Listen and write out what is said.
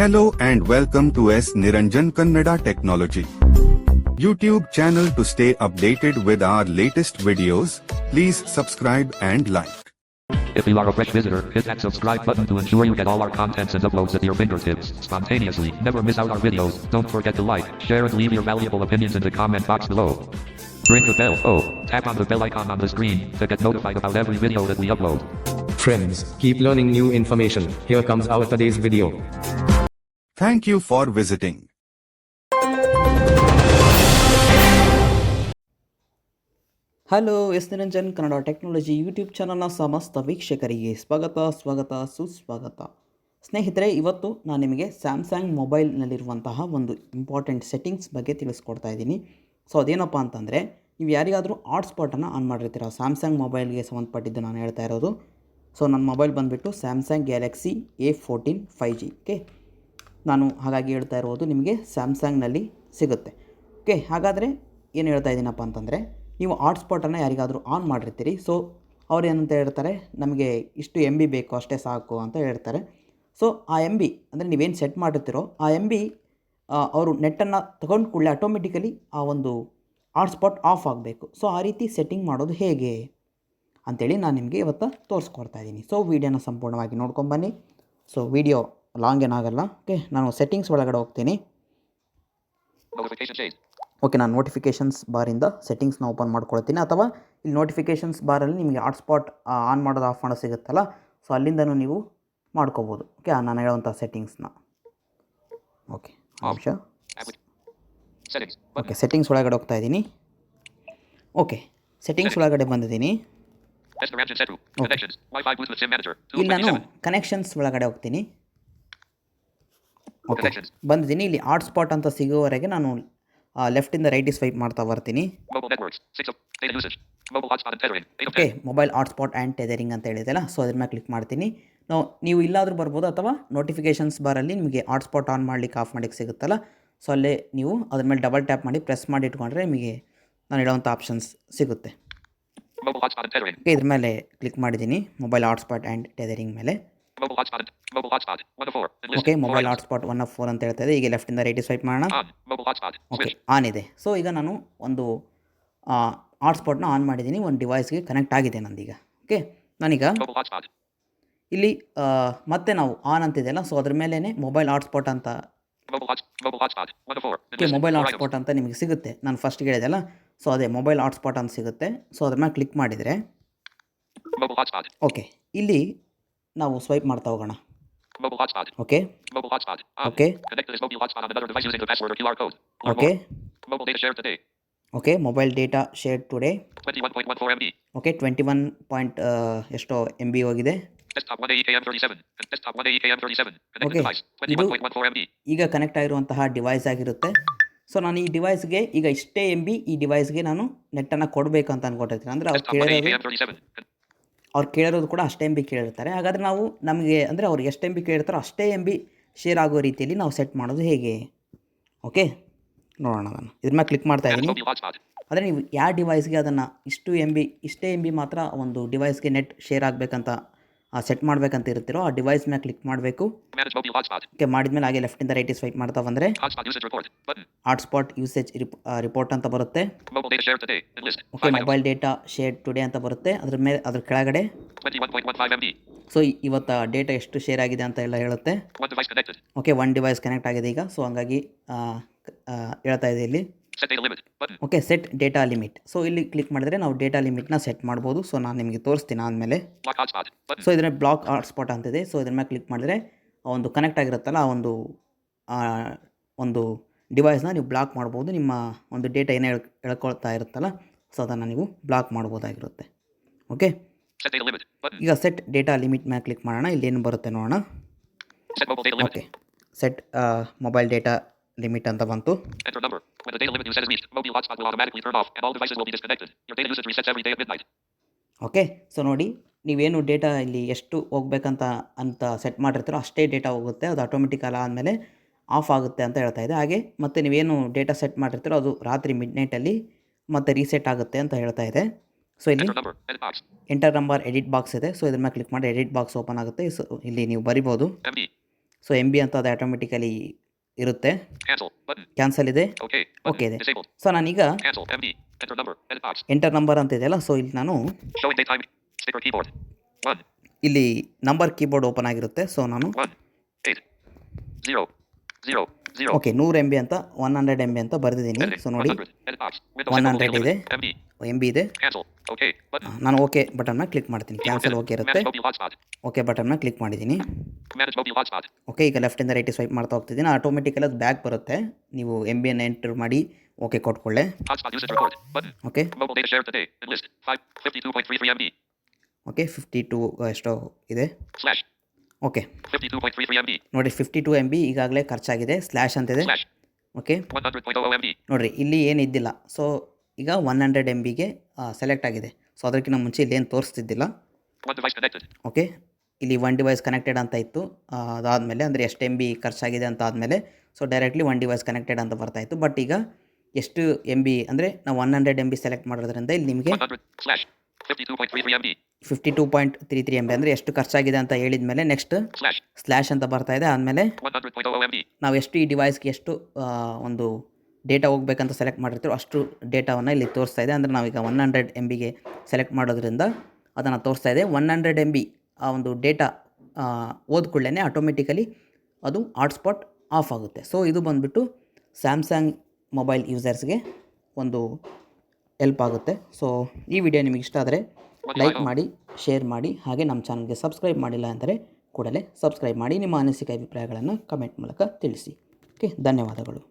Hello and welcome to S Niranjan Kannada Technology. YouTube channel to stay updated with our latest videos, please subscribe and like. If you are a fresh visitor, hit that subscribe button to ensure you get all our contents and uploads at your fingertips spontaneously. Never miss out our videos. Don't forget to like, share, and leave your valuable opinions in the comment box below. Ring the bell. Oh, tap on the bell icon on the screen to get notified about every video that we upload. Friends, keep learning new information. Here comes our today's video. Thank you for visiting. Hello S Niranjan Kannada technology YouTube ಚಾನಲ್ನ ಸಮಸ್ತ ವೀಕ್ಷಕರಿಗೆ ಸ್ವಾಗತ ಸ್ವಾಗತ, ಸುಸ್ವಾಗತ. ಸ್ನೇಹಿತರೆ, ಇವತ್ತು ನಾನು ನಿಮಗೆ ಸ್ಯಾಮ್ಸಂಗ್ ಮೊಬೈಲ್ನಲ್ಲಿರುವಂತಹ ಒಂದು ಇಂಪಾರ್ಟೆಂಟ್ ಸೆಟ್ಟಿಂಗ್ಸ್ ಬಗ್ಗೆ ತಿಳಿಸ್ಕೊಡ್ತಾ ಇದ್ದೀನಿ. ಸೊ ಅದೇನಪ್ಪ ಅಂತಂದರೆ, ನೀವು ಯಾರಿಗಾದರೂ ಹಾಟ್ಸ್ಪಾಟನ್ನು ಆನ್ ಮಾಡಿರ್ತೀರ ಸ್ಯಾಮ್ಸಂಗ್ ಮೊಬೈಲ್ಗೆ ಸಂಬಂಧಪಟ್ಟಿದ್ದು ನಾನು ಹೇಳ್ತಾ ಇರೋದು. ಸೊ ನನ್ನ ಮೊಬೈಲ್ ಬಂದುಬಿಟ್ಟು Samsung Galaxy A fourteen five G okay ನಾನು ಹಾಗಾಗಿ ಹೇಳ್ತಾ ಇರೋದು ನಿಮಗೆ ಸ್ಯಾಮ್ಸಂಗ್ನಲ್ಲಿ ಸಿಗುತ್ತೆ. ಓಕೆ, ಹಾಗಾದರೆ ಏನು ಹೇಳ್ತಾ ಇದ್ದೀನಪ್ಪ ಅಂತಂದರೆ, ನೀವು ಹಾಟ್ಸ್ಪಾಟನ್ನು ಯಾರಿಗಾದರೂ ಆನ್ ಮಾಡಿರ್ತೀರಿ, ಸೊ ಅವ್ರು ಏನಂತ ಹೇಳ್ತಾರೆ, ನಮಗೆ ಇಷ್ಟು ಎಂ ಬಿ ಬೇಕು, ಅಷ್ಟೇ ಸಾಕು ಅಂತ ಹೇಳ್ತಾರೆ. ಸೊ ಆ ಎಂ ಬಿ ಅಂದರೆ ನೀವೇನು ಸೆಟ್ ಮಾಡಿರ್ತೀರೋ, ಆ ಎಂ ಬಿ ಅವರು ನೆಟ್ಟನ್ನು ತಗೊಂಡು ಕೂಡಲೇ ಆಟೋಮೆಟಿಕಲಿ ಆ ಒಂದು ಹಾಟ್ಸ್ಪಾಟ್ ಆಫ್ ಆಗಬೇಕು. ಸೊ ಆ ರೀತಿ ಸೆಟ್ಟಿಂಗ್ ಮಾಡೋದು ಹೇಗೆ ಅಂಥೇಳಿ ನಾನು ನಿಮಗೆ ಇವತ್ತು ತೋರಿಸ್ಕೊಡ್ತಾ ಇದ್ದೀನಿ. ಸೊ ವೀಡಿಯೋನ ಸಂಪೂರ್ಣವಾಗಿ ನೋಡ್ಕೊಂಬನ್ನಿ ಸೊ ವಿಡಿಯೋ ಲಾಂಗ್ ಏನಾಗಲ್ಲ ಓಕೆ ನಾನು ಸೆಟ್ಟಿಂಗ್ಸ್ ಒಳಗಡೆ ಹೋಗ್ತೀನಿ. ಓಕೆ ನಾನು ನೋಟಿಫಿಕೇಷನ್ಸ್ ಬಾರಿಂದ ಸೆಟ್ಟಿಂಗ್ಸ್ನ ಓಪನ್ ಮಾಡ್ಕೊಳ್ತೀನಿ. ಅಥವಾ ಇಲ್ಲಿ ನೋಟಿಫಿಕೇಷನ್ಸ್ ಬಾರಲ್ಲಿ ನಿಮಗೆ ಹಾಟ್ಸ್ಪಾಟ್ ಆನ್ ಮಾಡೋದು ಆಫ್ ಮಾಡೋದು ಸಿಗುತ್ತಲ್ಲ ಸೊ ಅಲ್ಲಿಂದನೂ ನೀವು ಮಾಡ್ಕೋಬೋದು. ಓಕೆ ನಾನು ಹೇಳುವಂಥ ಸೆಟ್ಟಿಂಗ್ಸ್ನ ಓಕೆ ಅಂಶ ಓಕೆ ಸೆಟ್ಟಿಂಗ್ಸ್ ಒಳಗಡೆ ಹೋಗ್ತಾ ಇದ್ದೀನಿ. ಓಕೆ ಸೆಟ್ಟಿಂಗ್ಸ್ ಒಳಗಡೆ ಬಂದಿದ್ದೀನಿ. ಇಲ್ಲಿ ನಾನು 227. ಕನೆಕ್ಷನ್ಸ್ ಒಳಗಡೆ ಹೋಗ್ತೀನಿ. ಓಕೆ. ಬಂದಿದ್ದೀನಿ. ಇಲ್ಲಿ ಹಾಟ್ಸ್ಪಾಟ್ ಅಂತ ಸಿಗೋವರೆಗೆ ನಾನು ಲೆಫ್ಟಿಂದ ರೈಟಿಗೆ ಸ್ವೈಪ್ ಮಾಡ್ತಾ ಬರ್ತೀನಿ. Okay. Mobile hotspot and tethering ಅಂತ ಹೇಳಿದೆಲ್ಲ ಸೊ ಅದ್ರ ಮೇಲೆ ಕ್ಲಿಕ್ ಮಾಡ್ತೀನಿ. ನಾವು ನೀವು ಇಲ್ಲಾದರೂ ಬರ್ಬೋದು ಅಥವಾ ನೋಟಿಫಿಕೇಷನ್ಸ್ ಬಾರಲ್ಲಿ ನಿಮಗೆ ಹಾಟ್ಸ್ಪಾಟ್ ಆನ್ ಮಾಡ್ಲಿಕ್ಕೆ ಆಫ್ ಮಾಡಲಿಕ್ಕೆ ಸಿಗುತ್ತಲ್ಲ. ಸೊ ಅಲ್ಲೇ ನೀವು ಅದ್ರ ಮೇಲೆ ಡಬಲ್ ಟ್ಯಾಪ್ ಮಾಡಿ ಪ್ರೆಸ್ ಮಾಡಿ ಇಟ್ಕೊಂಡ್ರೆ ನಿಮಗೆ ನಾನು ಇಡೋವಂಥ ಆಪ್ಷನ್ಸ್ ಸಿಗುತ್ತೆ. ಓಕೆ ಇದ್ರ ಮೇಲೆ ಕ್ಲಿಕ್ ಮಾಡಿದ್ದೀನಿ. ಮೊಬೈಲ್ ಹಾಟ್ಸ್ಪಾಟ್ ಆ್ಯಂಡ್ ಟೆದರಿಂಗ್ ಮೇಲೆ. Okay mobile. Hotspot one off four ಅಂತ ಹೇಳ್ತಾ ಇದೆ. ಈಗ ಲೆಫ್ಟಿಂದ ರೈಟ್ ಸ್ವೈಪ್ ಮಾಡೋಣ. ಓಕೆ ಆನ್ ಇದೆ. ಸೊ ಈಗ ನಾನು ಒಂದು ಹಾಟ್ಸ್ಪಾಟ್ನ ಆನ್ ಮಾಡಿದ್ದೀನಿ. ಒಂದು ಡಿವೈಸ್ಗೆ ಕನೆಕ್ಟ್ ಆಗಿದೆ ನಂದೀಗ. ಓಕೆ ನಾನೀಗ ಇಲ್ಲಿ ಮತ್ತೆ ನಾವು ಆನ್ ಅಂತಿದೆಯಲ್ಲ ಸೊ ಅದ್ರ ಮೇಲೇ ಮೊಬೈಲ್ ಹಾಟ್ಸ್ಪಾಟ್ ಅಂತ. Okay mobile. ಹಾಟ್ಸ್ಪಾಟ್ ಅಂತ ನಿಮಗೆ ಸಿಗುತ್ತೆ. ನಾನು ಫಸ್ಟ್ ಹೇಳಿದೆಲ್ಲ ಸೊ ಅದೇ ಮೊಬೈಲ್ ಹಾಟ್ಸ್ಪಾಟ್ ಅಂತ ಸಿಗುತ್ತೆ. ಸೊ ಅದ್ರ ಮೇಲೆ ಕ್ಲಿಕ್ ಮಾಡಿದರೆ ಓಕೆ ಇಲ್ಲಿ ನಾವು ಸ್ವೈಪ್ ಮಾಡ್ತಾ ಹೋಗೋಣ. Okay okay okay okay mobile data share today okay twenty one point ಎಷ್ಟೋ ಎಂ ಬಿ ಹೋಗಿದೆ? ಈಗ ಕನೆಕ್ಟ್ ಆಗಿರುವಂತಹ ಡಿವೈಸ್ ಆಗಿರುತ್ತೆ. ಸೊ ನಾನು ಈ ಡಿವೈಸ್ಗೆ ಈಗ ಇಷ್ಟೇ ಎಂ ಈ ಈ ಡಿವೈಸ್ಗೆ ನಾನು ನೆಟ್ ಅನ್ನ ಕೊಡ್ಬೇಕು ಅಂತ ಅನ್ಕೊಂಡಿರ್ತೀನಿ ಅಂದ್ರೆ ಅವ್ರು ಕೇಳಿರೋದು ಕೂಡ ಅಷ್ಟೇ ಎಂ ಬಿ ಕೇಳಿರ್ತಾರೆ. ಹಾಗಾದರೆ ನಾವು ನಮಗೆ ಅಂದರೆ ಅವ್ರು ಎಷ್ಟು ಎಂ ಬಿ ಕೇಳಿರ್ತಾರೋ ಅಷ್ಟೇ ಎಂ ಬಿ ಶೇರ್ ಆಗೋ ರೀತಿಯಲ್ಲಿ ನಾವು ಸೆಟ್ ಮಾಡೋದು ಹೇಗೆ? ಓಕೆ ನೋಡೋಣ ಅದನ್ನು. ಇದ್ರ ಮೇಲೆ ಕ್ಲಿಕ್ ಮಾಡ್ತಾ ಇದ್ದೀನಿ. ಆದರೆ ನೀವು ಯಾವ ಡಿವೈಸ್ಗೆ ಅದನ್ನು ಇಷ್ಟು ಎಂ ಬಿ ಇಷ್ಟೇ ಎಂ ಬಿ ಮಾತ್ರ ಒಂದು ಡಿವೈಸ್ಗೆ ನೆಟ್ ಶೇರ್ ಆಗಬೇಕಂತ ಸೆಟ್ ಮಾಡಬೇಕಂತ ಇರುತ್ತಿರೋ ಆ ಡಿವೈಸ್ ಮೇಲೆ ಕ್ಲಿಕ್ ಮಾಡಬೇಕು. ಓಕೆ ಮಾಡಿದ್ಮೇಲೆ ಹಾಗೆ ಲೆಫ್ಟಿಂದ ರೈಟ್ ಸ್ವೈಪ್ ಮಾಡ್ತಾ ಬಂದರೆ hot spot hotspot usage report ಅಂತ ಬರುತ್ತೆ. Okay mobile data share today ಅಂತ ಬರುತ್ತೆ ಅದ್ರ ಮೇಲೆ ಅದ್ರ ಕೆಳಗಡೆ 21.15 MB. ಸೊ ಇವತ್ತು ಡೇಟಾ ಎಷ್ಟು ಶೇರ್ ಆಗಿದೆ ಅಂತ ಎಲ್ಲ ಹೇಳುತ್ತೆ. ಓಕೆ ಒನ್ ಡಿವೈಸ್ ಕನೆಕ್ಟ್ ಆಗಿದೆ ಈಗ ಸೊ ಹಂಗಾಗಿ ಹೇಳ್ತಾ ಇದೆ ಇಲ್ಲಿ okay set data limit so ಇಲ್ಲಿ ಕ್ಲಿಕ್ ಮಾಡಿದ್ರೆ ನಾವು ಡೇಟಾ ಲಿಮಿಟ್ನ ಸೆಟ್ ಮಾಡ್ಬೋದು. ಸೊ ನಾನು ನಿಮಗೆ ತೋರಿಸ್ತೀನಿ ಆದಮೇಲೆ. ಸೊ ಇದನ್ನ ಬ್ಲಾಕ್ ಹಾಟ್ಸ್ಪಾಟ್ ಅಂತಿದೆ. ಸೊ ಇದ್ರ ಮೇಲೆ ಕ್ಲಿಕ್ ಮಾಡಿದ್ರೆ ಆ ಒಂದು ಕನೆಕ್ಟ್ ಆಗಿರುತ್ತಲ್ಲ ಆ ಒಂದು ಒಂದು ಡಿವೈಸ್ನ ನೀವು ಬ್ಲಾಕ್ ಮಾಡ್ಬೋದು. ನಿಮ್ಮ ಒಂದು ಡೇಟಾ ಏನೇ ಹೇಳ್ ಹೇಳ್ಕೊಳ್ತಾ ಇರುತ್ತಲ್ಲ ಸೊ ಅದನ್ನು ನೀವು ಬ್ಲಾಕ್ ಮಾಡ್ಬೋದಾಗಿರುತ್ತೆ. ಓಕೆ. ಈಗ ಸೆಟ್ ಡೇಟಾ ಲಿಮಿಟ್ ಮೇಲೆ ಕ್ಲಿಕ್ ಮಾಡೋಣ. ಇಲ್ಲಿ ಏನು ಬರುತ್ತೆ ನೋಡೋಣ. Okay set mobile data limit ಅಂತ ಬಂತು. When the data limit you set is reached, mobile hotspot will automatically turn off and all devices will be disconnected. Your data usage resets every day at midnight. Okay so ನೋಡಿ ನೀವೇನು data ಇಲ್ಲಿ ಎಷ್ಟು ಹೋಗ್ಬೇಕಂತ ಅಂತ set ಮಾಡಿರ್ತೀರೋ ಅಷ್ಟೇ data ಹೋಗುತ್ತೆ ಅದು automatic ಅಲ್ಲ ಆದಮೇಲೆ ಆಫ್ ಆಗುತ್ತೆ ಅಂತ ಹೇಳ್ತಾ ಇದೆ ಹಾಗೆ ಮತ್ತು ನೀವೇನು ಡೇಟಾ ಸೆಟ್ ಮಾಡಿರ್ತೀರೋ ಅದು ರಾತ್ರಿ ಮಿಡ್ ನೈಟಲ್ಲಿ ಮತ್ತೆ ರೀಸೆಟ್ ಆಗುತ್ತೆ ಅಂತ ಹೇಳ್ತಾ ಇದೆ ಸೊ ಇಲ್ಲಿ. ಎಂಟರ್ ನಂಬರ್ ಎಡಿಟ್ ಬಾಕ್ಸ್ ಇದೆ ಸೊ ಇದ್ರ ಮೇಲೆ ಕ್ಲಿಕ್ ಮಾಡಿ ಎಡಿಟ್ ಬಾಕ್ಸ್ ಓಪನ್ ಆಗುತ್ತೆ ಸೊ ಇಲ್ಲಿ ನೀವು ಬರಿಬೋದು. ಸೊ ಎಂ ಬಿ ಅಂತ ಅದು ಆಟೋಮೆಟಿಕಲಿ ಇರುತ್ತೆ. ಕ್ಯಾನ್ಸಲ್ ಇದೆ. ಓಕೆ ಇದೆ. ಸೊ ನಾನೀಗ ಎಂಟರ್ ನಂಬರ್ ಅಂತ ಇದೆಯಲ್ಲ ಸೊ ಇಲ್ಲಿ ನಾನು ಇಲ್ಲಿ ನಂಬರ್ ಕೀಬೋರ್ಡ್ ಓಪನ್ ಆಗಿರುತ್ತೆ ಸೊ ನಾನು ಓಕೆ ನೂರು ಎಂ ಬಿ ಅಂತ ಒನ್ ಹಂಡ್ರೆಡ್ ಎಂ ಬಿ ಅಂತ ಬರೆದಿದ್ದೀನಿ. ಸೊ ನೋಡಿ. ಒನ್ ಹಂಡ್ರೆಡ್ ಇದೆ. ಎಂ ಬಿ ಇದೆ. ನಾನು ಓಕೆ ಬಟನ್ನ ಕ್ಲಿಕ್ ಮಾಡ್ತೀನಿ ಕ್ಯಾನ್ಸಲ್ ಓಕೆ ಇರುತ್ತೆ. ಓಕೆ ಬಟನ್ನ ಕ್ಲಿಕ್ ಮಾಡಿದ್ದೀನಿ. ಓಕೆ ಈಗ ಲೆಫ್ಟಿಂದ ರೈಟ್ ಸ್ವೈಪ್ ಮಾಡ್ತಾ ಹೋಗ್ತಿದ್ದೀನಿ ಆಟೋಮೆಟಿಕಲ್ ಅದು ಬ್ಯಾಕ್ ಬರುತ್ತೆ ನೀವು ಎಂ ಬಿಯನ್ನು ಎಂಟರ್ ಮಾಡಿ okay ಕೊಟ್ಕೊಳ್ಳೆ. Okay Mobile data shared today. In list. Five. 52.33 MB. Okay fifty two ಎಷ್ಟೋ ಇದೆ ಓಕೆ 52.33 MB. ನೋಡಿ ಫಿಫ್ಟಿ ಟೂ ಎಂ ಬಿ ಈಗಾಗಲೇ ಖರ್ಚಾಗಿದೆ ಸ್ಲ್ಯಾಶ್ ಅಂತಿದೆ. ಓಕೆ 100.00 ನೋಡಿರಿ ಇಲ್ಲಿ ಏನು ಇದ್ದಿಲ್ಲ ಸೊ ಈಗ ಒನ್ ಹಂಡ್ರೆಡ್ ಎಂ ಬಿಗೆ ಸೆಲೆಕ್ಟ್ ಆಗಿದೆ ಸೊ ಅದಕ್ಕಿಂತ ಮುಂಚೆ ಇಲ್ಲಿ ಏನು ತೋರಿಸ್ತಿದ್ದಿಲ್ಲ. ಓಕೆ ಇಲ್ಲಿ ಒನ್ ಡಿವೈಸ್ ಕನೆಕ್ಟೆಡ್ ಅಂತ ಇತ್ತು ಅದಾದಮೇಲೆ ಅಂದರೆ ಎಷ್ಟು ಎಂ ಬಿ ಖರ್ಚಾಗಿದೆ ಅಂತ ಆದಮೇಲೆ so directly one device connected ಅಂತ ಬರ್ತಾ ಇತ್ತು ಬಟ್ ಈಗ ಎಷ್ಟು ಎಂ ಬಿ ಅಂದರೆ ನಾವು one hundred M B select ಮಾಡೋದ್ರಿಂದ ಇಲ್ಲಿ ನಿಮಗೆ 100. Slash. 52.33 MB. Fifty two point three three M B ಅಂದರೆ ಎಷ್ಟು ಖರ್ಚಾಗಿದೆ ಅಂತ ಹೇಳಿದ ಮೇಲೆ ನೆಕ್ಸ್ಟ್. ಸ್ಲ್ಯಾಶ್ ಅಂತ ಬರ್ತಾ ಇದೆ ಆದಮೇಲೆ ನಾವು ಎಷ್ಟು ಈ ಡಿವೈಸ್ಗೆ ಎಷ್ಟು ಒಂದು ಡೇಟಾ ಹೋಗ್ಬೇಕಂತ ಸೆಲೆಕ್ಟ್ ಮಾಡಿರ್ತೀರೋ ಅಷ್ಟು ಡೇಟಾವನ್ನು ಇಲ್ಲಿ ತೋರಿಸ್ತಾ ಇದೆ. ಅಂದರೆ ನಾವೀಗ ಒನ್ ಹಂಡ್ರೆಡ್ ಎಂ ಬಿಗೆ ಸೆಲೆಕ್ಟ್ ಮಾಡೋದ್ರಿಂದ ಅದನ್ನು ತೋರಿಸ್ತಾ ಇದೆ. ಒನ್ ಹಂಡ್ರೆಡ್ ಎಂ ಬಿ ಆ ಒಂದು ಡೇಟಾ ಓದ್ಕೊಳ್ಳೇ ಆಟೋಮೆಟಿಕಲಿ ಅದು ಹಾಟ್ಸ್ಪಾಟ್ ಆಫ್ ಆಗುತ್ತೆ. ಸೊ ಇದು ಬಂದುಬಿಟ್ಟು ಸ್ಯಾಮ್ಸಂಗ್ ಮೊಬೈಲ್ ಯೂಸರ್ಸ್ಗೆ ಒಂದು ಹೆಲ್ಪ್ ಆಗುತ್ತೆ. ಸೊ ಈ ವಿಡಿಯೋ ನಿಮಗೆ ಇಷ್ಟ ಆದರೆ ಲೈಕ್ ಮಾಡಿ ಶೇರ್ ಮಾಡಿ ಹಾಗೆ ನಮ್ಮ ಚಾನಲ್ಗೆ ಸಬ್ಸ್ಕ್ರೈಬ್ ಮಾಡಿಲ್ಲ ಅಂದರೆ ಕೂಡಲೇ ಸಬ್ಸ್ಕ್ರೈಬ್ ಮಾಡಿ ನಿಮ್ಮ ಅನಿಸಿಕೆ ಅಭಿಪ್ರಾಯಗಳನ್ನು ಕಮೆಂಟ್ ಮೂಲಕ ತಿಳಿಸಿ. ಓಕೆ ಧನ್ಯವಾದಗಳು.